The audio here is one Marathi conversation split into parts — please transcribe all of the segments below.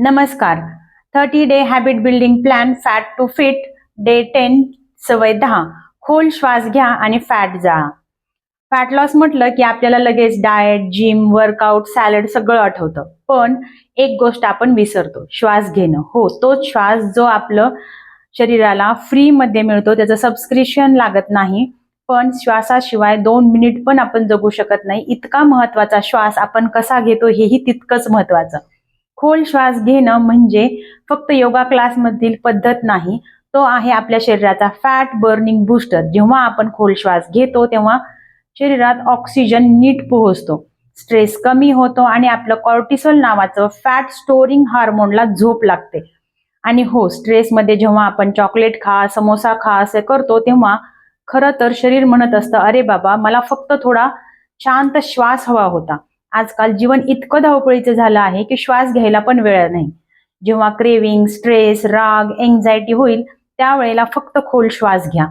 नमस्कार. Thirty day habit building plan fat to fit day ten सवय दहा. खोल श्वास घ्या आणि फॅट जा. फॅट लॉस म्हटलं की आपल्याला लगेच डाएट जिम वर्कआउट सॅलड सगळं आठवतं. पण एक गोष्ट आपण विसरतो श्वास घेणं. हो तोच श्वास जो आपलं शरीराला फ्रीमध्ये मिळतो त्याचं सबस्क्रिप्शन लागत नाही. पण श्वासाशिवाय दोन मिनिट पण आपण जगू शकत नाही. इतका महत्त्वाचा श्वास आपण कसा घेतो हेही तितकंच महत्वाचं. खोल श्वास घेणं म्हणजे फक्त योगा क्लासमधील पद्धत नाही तो आहे आपल्या शरीराचा फॅट बर्निंग बूस्टर. जेव्हा आपण खोल श्वास घेतो तेव्हा शरीरात ऑक्सिजन नीट पोहोचतो. स्ट्रेस कमी होतो आणि आपलं कॉर्टिसोल नावाचं फॅट स्टोरिंग हार्मोनला झोप लागते. आणि हो स्ट्रेसमध्ये जेव्हा आपण चॉकलेट खा समोसा खा असे करतो तेव्हा खरं तर शरीर म्हणत असतं अरे बाबा मला फक्त थोडा शांत श्वास हवा होता. आजकाल जीवन इतकं धावपळीचं झालं आहे की श्वास घ्यायला पण वेळ नाही. जेव्हा क्रेविंग स्ट्रेस राग एन्झायटी होईल त्यावेळेला फक्त खोल श्वास घ्या.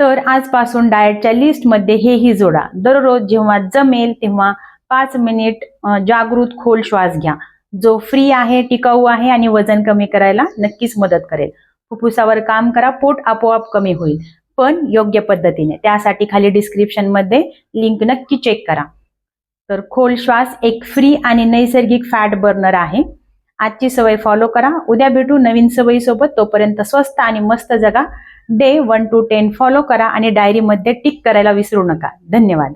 तर आजपासून डाएटच्या लिस्टमध्ये हेही जोडा. दररोज जेव्हा जमेल तेव्हा पाच मिनिट जागृत खोल श्वास घ्या. जो फ्री आहे टिकाऊ आहे आणि वजन कमी करायला नक्कीच मदत करेल. फुफ्फुसावर काम करा पोट आपोआप कमी होईल. पण योग्य पद्धतीने. त्यासाठी खाली डिस्क्रिप्शनमध्ये लिंक नक्की चेक करा. तर खोल श्वास एक फ्री आणि नैसर्गिक फॅट बर्नर आहे. आजची सवय फॉलो करा. उद्या भेटू नवीन सवयीसोबत. तोपर्यंत स्वस्त आणि मस्त जगा. Day one to ten follow करा आणि डायरीमध्ये टिक करायला विसरू नका. धन्यवाद.